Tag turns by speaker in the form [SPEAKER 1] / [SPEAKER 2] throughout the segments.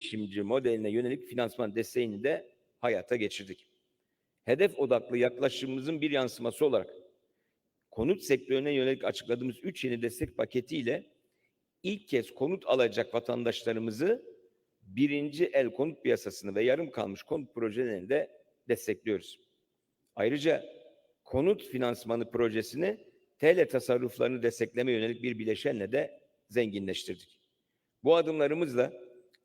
[SPEAKER 1] girişimci modeline yönelik finansman desteğini de hayata geçirdik. Hedef odaklı yaklaşımımızın bir yansıması olarak konut sektörüne yönelik açıkladığımız üç yeni destek paketiyle ilk kez konut alacak vatandaşlarımızı birinci el konut piyasasını ve yarım kalmış konut projelerini de destekliyoruz. Ayrıca konut finansmanı projesini TL tasarruflarını destekleme yönelik bir bileşenle de zenginleştirdik. Bu adımlarımızla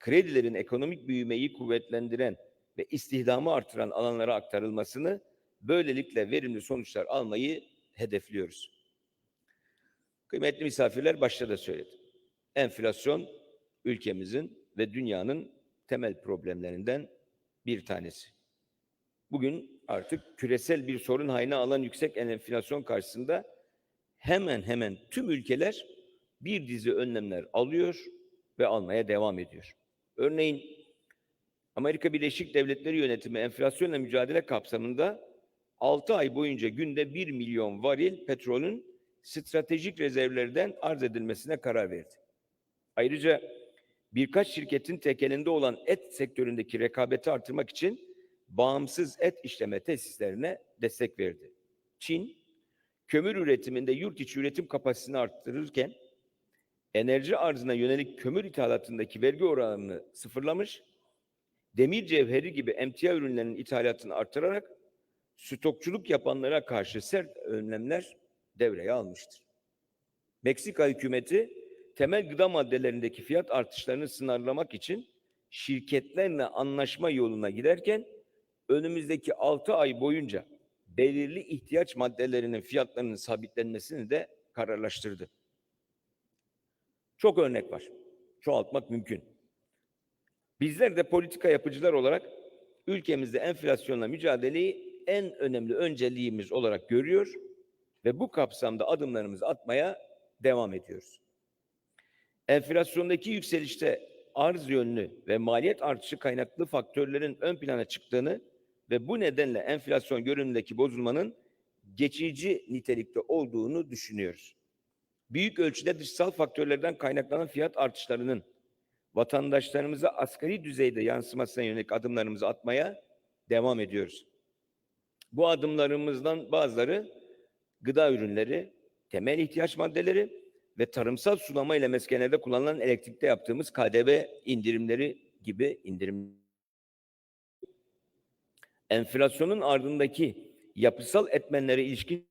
[SPEAKER 1] kredilerin ekonomik büyümeyi kuvvetlendiren ve istihdamı artıran alanlara aktarılmasını böylelikle verimli sonuçlar almayı hedefliyoruz. Kıymetli misafirler başta da söyledim. Enflasyon ülkemizin ve dünyanın temel problemlerinden bir tanesi. Bugün artık küresel bir sorun haline alan yüksek enflasyon karşısında hemen hemen tüm ülkeler bir dizi önlemler alıyor ve almaya devam ediyor. Örneğin Amerika Birleşik Devletleri yönetimi enflasyonla mücadele kapsamında 6 ay boyunca günde 1 milyon varil petrolün stratejik rezervlerden arz edilmesine karar verdi. Ayrıca birkaç şirketin tekelinde olan et sektöründeki rekabeti artırmak için bağımsız et işleme tesislerine destek verdi. Çin, kömür üretiminde yurt içi üretim kapasitesini arttırırken enerji arzına yönelik kömür ithalatındaki vergi oranını sıfırlamış, demir cevheri gibi emtia ürünlerinin ithalatını artırarak stokçuluk yapanlara karşı sert önlemler devreye almıştır. Meksika hükümeti temel gıda maddelerindeki fiyat artışlarını sınırlamak için şirketlerle anlaşma yoluna giderken önümüzdeki 6 ay boyunca belirli ihtiyaç maddelerinin fiyatlarının sabitlenmesini de kararlaştırdı. Çok örnek var. Çoğaltmak mümkün. Bizler de politika yapıcılar olarak ülkemizde enflasyonla mücadeleyi en önemli önceliğimiz olarak görüyor ve bu kapsamda adımlarımızı atmaya devam ediyoruz. Enflasyondaki yükselişte arz yönlü ve maliyet artışı kaynaklı faktörlerin ön plana çıktığını ve bu nedenle enflasyon görünümündeki bozulmanın geçici nitelikte olduğunu düşünüyoruz. Büyük ölçüde dışsal faktörlerden kaynaklanan fiyat artışlarının vatandaşlarımıza asgari düzeyde yansımasına yönelik adımlarımızı atmaya devam ediyoruz. Bu adımlarımızdan bazıları gıda ürünleri, temel ihtiyaç maddeleri ve tarımsal sulama ile meskenede kullanılan elektrikte yaptığımız KDV indirimleri gibi indirim. Enflasyonun ardındaki yapısal etmenlere ilişkin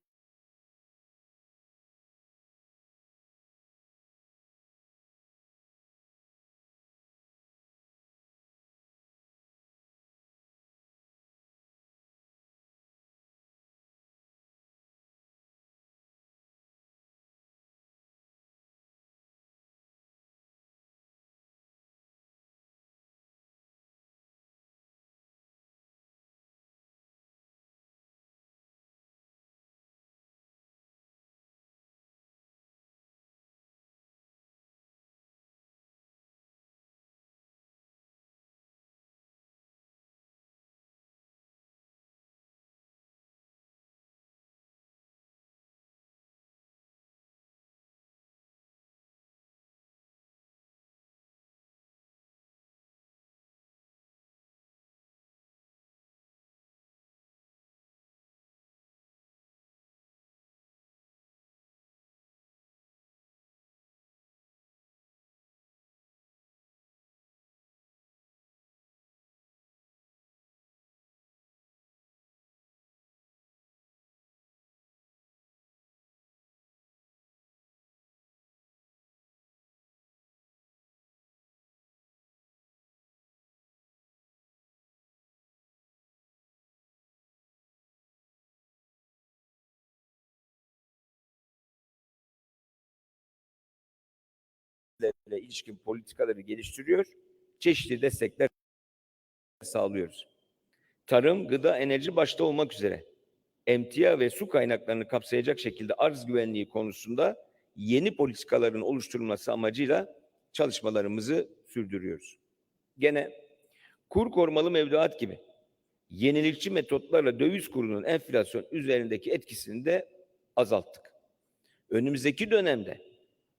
[SPEAKER 1] ile ilişkin politikaları geliştiriyor, çeşitli destekler sağlıyoruz. Tarım, gıda, enerji başta olmak üzere emtia ve su kaynaklarını kapsayacak şekilde arz güvenliği konusunda yeni politikaların oluşturulması amacıyla çalışmalarımızı sürdürüyoruz. Gene kur korumalı mevduat gibi yenilikçi metotlarla döviz kurunun enflasyon üzerindeki etkisini de azalttık. Önümüzdeki dönemde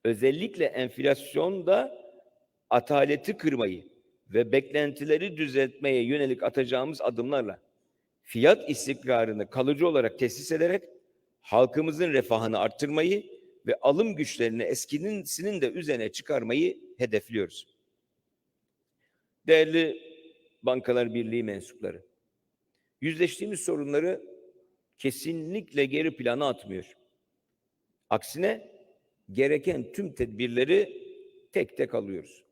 [SPEAKER 1] özellikle enflasyonda ataleti kırmayı ve beklentileri düzeltmeye yönelik atacağımız adımlarla fiyat istikrarını kalıcı olarak tesis ederek halkımızın refahını arttırmayı ve alım güçlerini eskisinin de üzerine çıkarmayı hedefliyoruz. Değerli Bankalar Birliği mensupları, yüzleştiğimiz sorunları kesinlikle geri plana atmıyor. Aksine gereken tüm tedbirleri tek tek alıyoruz.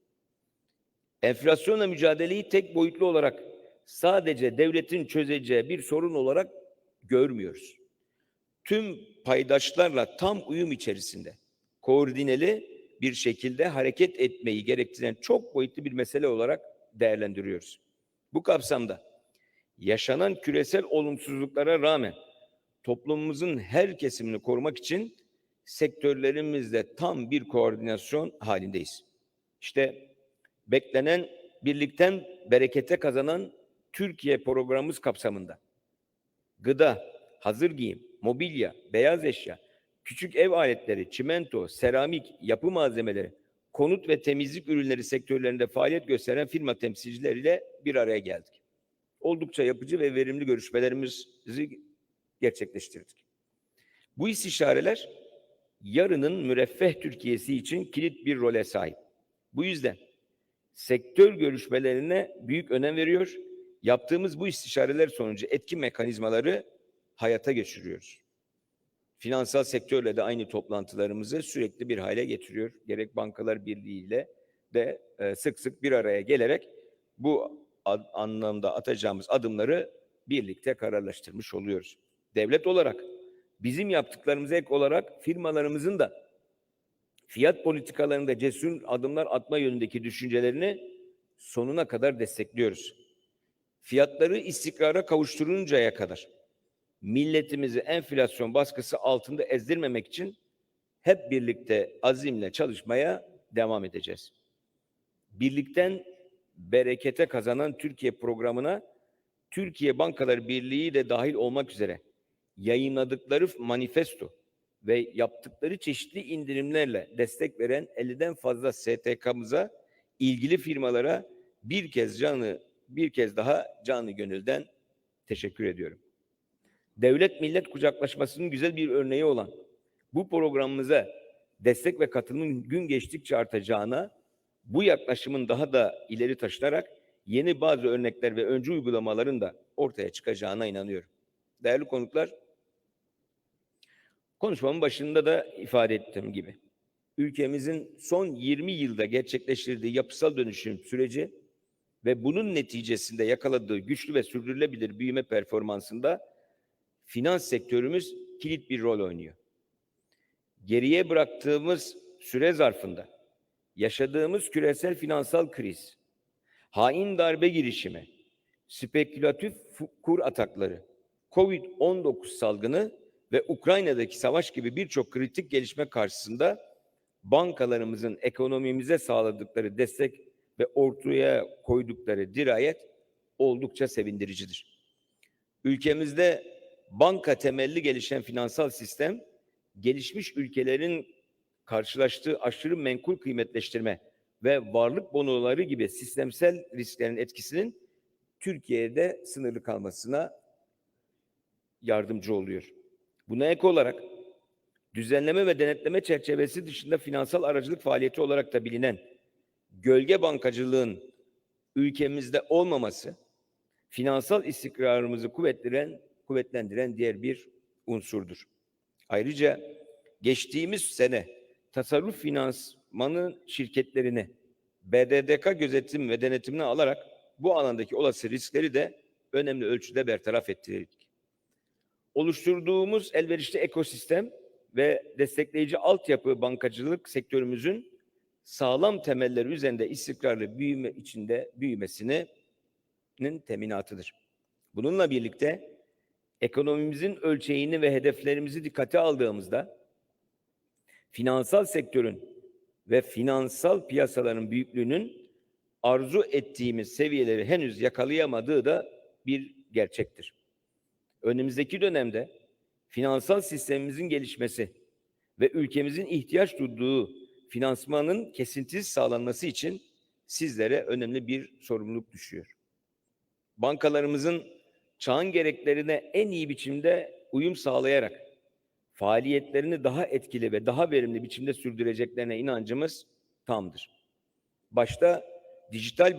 [SPEAKER 1] Enflasyonla mücadeleyi tek boyutlu olarak sadece devletin çözeceği bir sorun olarak görmüyoruz. Tüm paydaşlarla tam uyum içerisinde koordineli bir şekilde hareket etmeyi gerektiren çok boyutlu bir mesele olarak değerlendiriyoruz. Bu kapsamda yaşanan küresel olumsuzluklara rağmen toplumumuzun her kesimini korumak için sektörlerimizde tam bir koordinasyon halindeyiz. İşte beklenen birlikten berekete kazanan Türkiye programımız kapsamında gıda, hazır giyim, mobilya, beyaz eşya, küçük ev aletleri, çimento, seramik, yapı malzemeleri, konut ve temizlik ürünleri sektörlerinde faaliyet gösteren firma temsilcileriyle bir araya geldik. Oldukça yapıcı ve verimli görüşmelerimizi gerçekleştirdik. Bu istişareler yarının müreffeh Türkiye'si için kilit bir role sahip. Bu yüzden sektör görüşmelerine büyük önem veriyor. Yaptığımız bu istişareler sonucu etki mekanizmaları hayata geçiriyoruz. Finansal sektörle de aynı toplantılarımızı sürekli bir hale getiriyor. Gerek Bankalar Birliği ile de e, sık sık bir araya gelerek bu anlamda atacağımız adımları birlikte kararlaştırmış oluyoruz. Devlet olarak bizim yaptıklarımıza ek olarak firmalarımızın da fiyat politikalarında cesur adımlar atma yönündeki düşüncelerini sonuna kadar destekliyoruz. Fiyatları istikrara kavuşturuncaya kadar milletimizi enflasyon baskısı altında ezdirmemek için hep birlikte azimle çalışmaya devam edeceğiz. Birlikten berekete kazanan Türkiye programına Türkiye Bankalar Birliği de dahil olmak üzere yayınladıkları manifesto ve yaptıkları çeşitli indirimlerle destek veren 50'den fazla STK'mıza, ilgili firmalara bir kez canı bir kez daha canı gönülden teşekkür ediyorum. Devlet millet kucaklaşmasının güzel bir örneği olan bu programımıza destek ve katılımın gün geçtikçe artacağına, bu yaklaşımın daha da ileri taşınarak yeni bazı örnekler ve öncü uygulamaların da ortaya çıkacağına inanıyorum. Değerli konuklar, konuşmamın başında da ifade ettiğim gibi, ülkemizin son 20 yılda gerçekleştirdiği yapısal dönüşüm süreci ve bunun neticesinde yakaladığı güçlü ve sürdürülebilir büyüme performansında finans sektörümüz kilit bir rol oynuyor. Geriye bıraktığımız süre zarfında yaşadığımız küresel finansal kriz, hain darbe girişimi, spekülatif kur atakları, Covid-19 salgını ve Ukrayna'daki savaş gibi birçok kritik gelişme karşısında bankalarımızın ekonomimize sağladıkları destek ve ortaya koydukları dirayet oldukça sevindiricidir. Ülkemizde banka temelli gelişen finansal sistem gelişmiş ülkelerin karşılaştığı aşırı menkul kıymetleştirme ve varlık bonoları gibi sistemsel risklerin etkisinin Türkiye'de sınırlı kalmasına yardımcı oluyor. Buna ek olarak düzenleme ve denetleme çerçevesi dışında finansal aracılık faaliyeti olarak da bilinen gölge bankacılığın ülkemizde olmaması finansal istikrarımızı kuvvetlendiren kuvvetlendiren diğer bir unsurdur. Ayrıca geçtiğimiz sene tasarruf finansmanı şirketlerini BDDK gözetim ve denetimine alarak bu alandaki olası riskleri de önemli ölçüde bertaraf ettirdik. Oluşturduğumuz elverişli ekosistem ve destekleyici altyapı bankacılık sektörümüzün sağlam temelleri üzerinde istikrarlı büyüme içinde büyümesinin teminatıdır. Bununla birlikte ekonomimizin ölçeğini ve hedeflerimizi dikkate aldığımızda finansal sektörün ve finansal piyasaların büyüklüğünün arzu ettiğimiz seviyeleri henüz yakalayamadığı da bir gerçektir. Önümüzdeki dönemde finansal sistemimizin gelişmesi ve ülkemizin ihtiyaç duyduğu finansmanın kesintisiz sağlanması için sizlere önemli bir sorumluluk düşüyor. Bankalarımızın çağın gereklerine en iyi biçimde uyum sağlayarak faaliyetlerini daha etkili ve daha verimli biçimde sürdüreceklerine inancımız tamdır. Başta dijital bank